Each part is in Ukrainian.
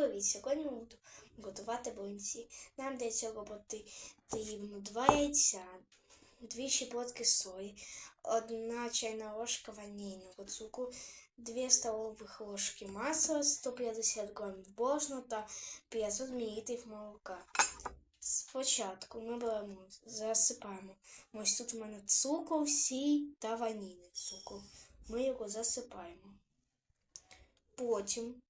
Привіт, сьогодні готувати блинці. Нам для цього потрібно 2 яйця, 2 щепотки сої, 1 чайна ложка ванільного цукру, 2 столових ложки масла, 150 г борошна та 500 мл молока. Спочатку ми беремо, засипаємо. Ось тут у мене цукор, сіль та ванільний цукор. Ми його засипаємо. Потім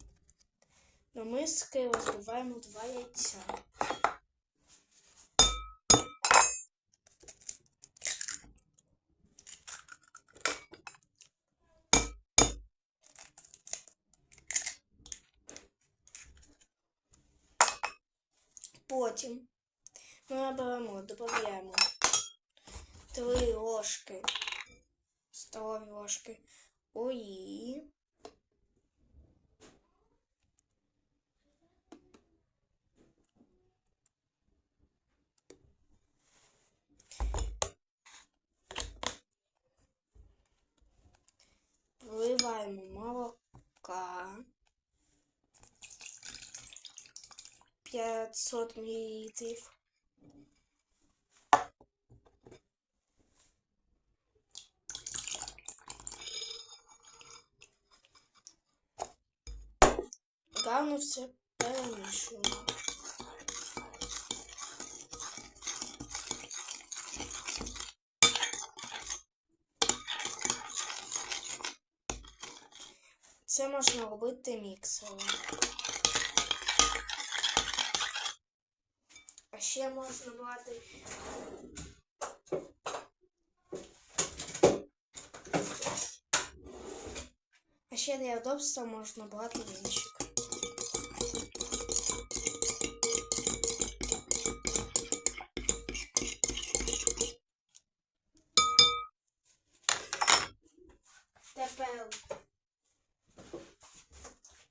на миски розбиваємо два яйця. Потім ми беремо, додаємо три ложки, столові ложки олії. Вливаємо молока 500 мл. Гарно все перемішуємо. Це можна робити міксером. А ще можна брати. А ще для удобства можна брати вінчик. Тепер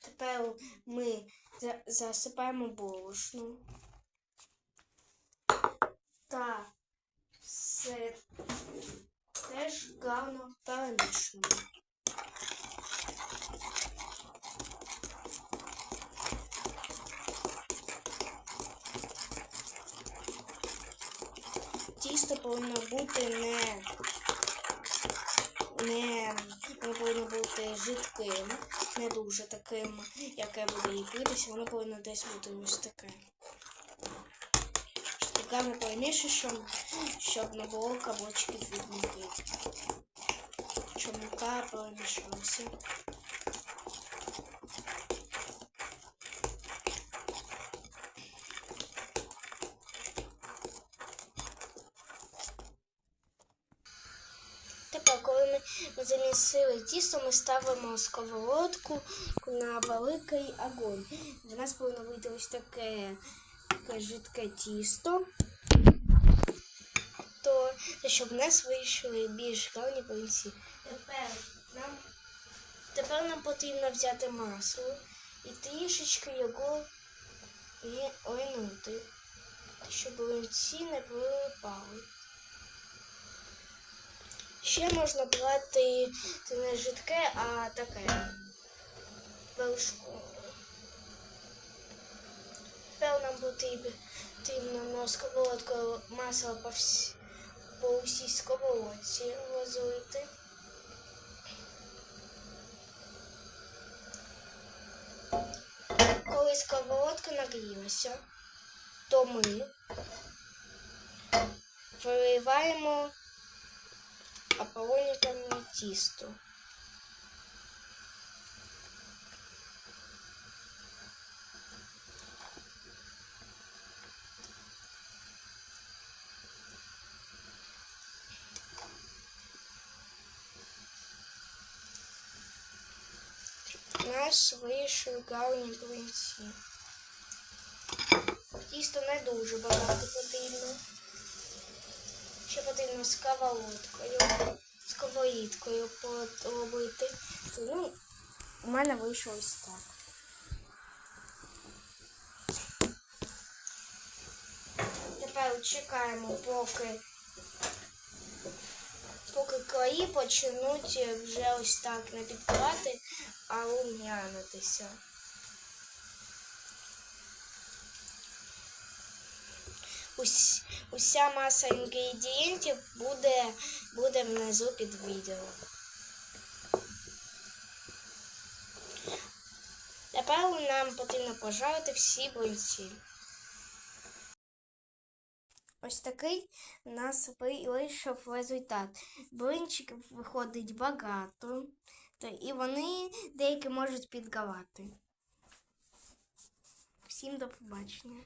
Тепер ми за- засипаємо борошно та все теж гарно перемішуємо. Тісто повинно бути не, не, не повинно бути жидким, не дуже таким, яке буде ліпитися, воно повинно десь бути ось таке. Гарно перемішуєш, щоб, щоб не було кабочків від муки. Щоб мука перемішалася. Тепер, коли ми замісили тісто, ми ставимо сковородку на великий огонь. В нас повинно вийти ось таке, таке жидке тісто, то щоб в нас вийшли більш гарні пальці. Тепер нам, тепер нам потрібно взяти масло і трішечки його ойнути, щоб линці не прилипали. Ще можна брати це не жидке, а таке вершкове. Тепер нам потрібно на сковородку масло по, всі, по усій сковородці розлити. Коли сковородка нагрілася, то ми виливаємо аполлониками тісто. Вийшли гарні блинці. Тісто не дуже багато потрібно. Ще потрібно сковородкою, сковорідкою поробити. Ну, у мене вийшло ось так. Тепер чекаємо, поки поки краї почнуть вже ось так не а у меня это аум'янитися. Уся маса інгредієнтів буде, буде внизу під видео. Тепер нам потрібно пожарити всі бойці. Ось такий у нас вийшов результат. Блинчиків виходить багато та і вони деякі можуть підгавати. Всім до побачення.